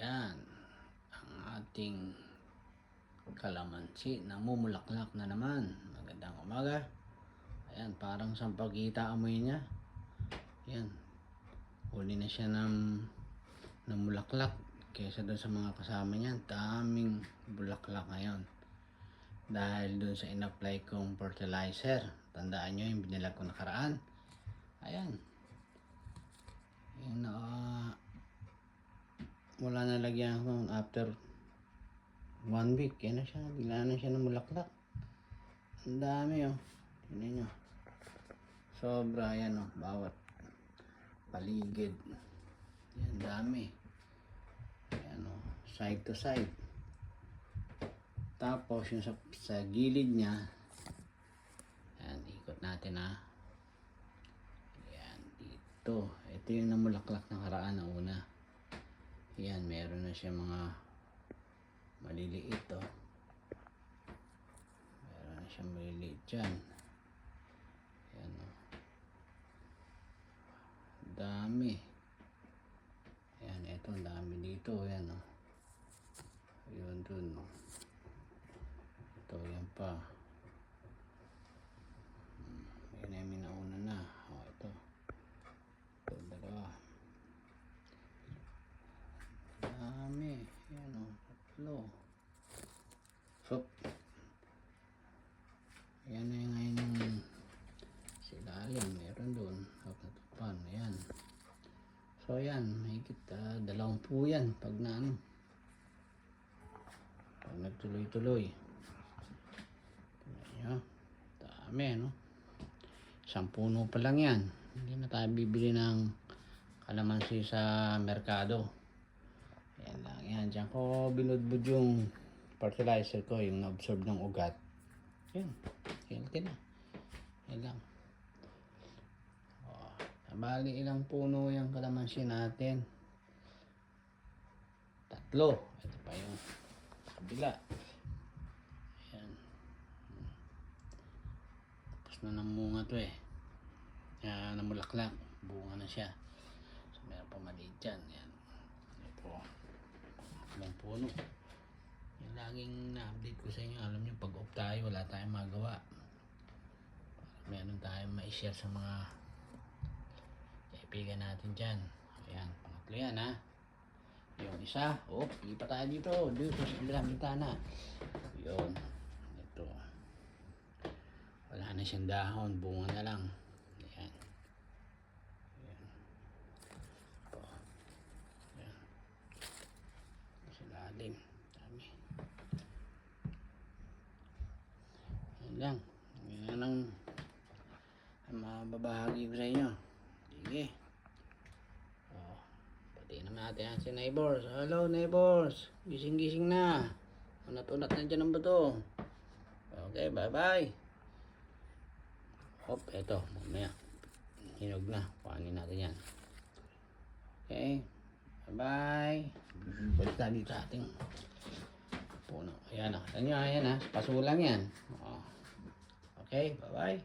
Ayan. Ang ating kalamansi. Namumulaklak na naman. Magandang umaga. Ayan, parang sampagita amoy niya. Ayan. Huli na siya ng namulaklak. Kesa doon sa mga kasama niya. Daming bulaklak ngayon. Dahil doon sa in-apply kong fertilizer. Tandaan nyo yung binilag ko nakaraan. Ayan. Yung na wala na lagyan ko after one week. Yan na siya. Bigla na siya namulaklak. Ang dami oh. Tingnan nyo. Sobra yan oh. Bawat paligid. Yan dami. Yan oh. Side to side. Tapos yung sa, sa gilid niya, yan, ikot natin ha. Yan, dito. Ito yung namulaklak ng haraan na una. Yan, meron na siya mga maliliit oh. Meron na siya maliliit dyan. Yan oh. Dami. Yan, eto, ang dami dito. Yan oh. Yun dun oh. Ito, yan pa. Hmm, Yan ay minauna na. O, ito. Ito, dalawa. Dami. Yan o, tatlo. So, yan na yung ngayon yung silalim. Meron doon. Hap na tupan. Ayan. So, yan. May kita. dalawang po yan. Pag na ano. Pag nagtuloy-tuloy. Ayan. Dami, no? Isang puno pa lang yan. Hindi na tayo bibili ng kalamansi sa merkado. Yan. Diyan ko binudbud yung fertilizer ko, yung na-absorb ng ugat. Yan. Healthy na. Yan lang. Oh, bali ilang puno yung kalamansi natin. Tatlo. Ito pa yung kabila. Ayan. Tapos na namunga to eh. Kaya namulaklak. Bunga na siya. So meron pa maliit dyan. Yan. Ito. Puno. Yung laging na-update ko sa inyo. Alam nyo, pag off tayo, wala tayong magawa. Meron tayong ma-share sa mga kaibigan natin dyan. Ayan. Pangatlo yan ha. Yung isa, oh, lipat tayo dito. Dito sa kabilang bintana. Yun. Ito. Wala na siyang dahon. Bunga na lang. Ayan. Ayan. Ito. Ayan. Sa lalim. Dami. Ayan lang. Yan ang mababahagi ko sa inyo. Sige. Oh. Pati naman natin yan si neighbors. Hello neighbors. Gising-gising na. Unat-unat na dyan ang bato. Okay, bye-bye. Hop, eto. Mamaya. Hinog na. Kuhanin natin yan. Okay. Bye-bye. Balik tayo dito sa ating puno. Ayan o. Ayan nyo, ayan ha. Paso lang yan. Oh. Okay, bye-bye.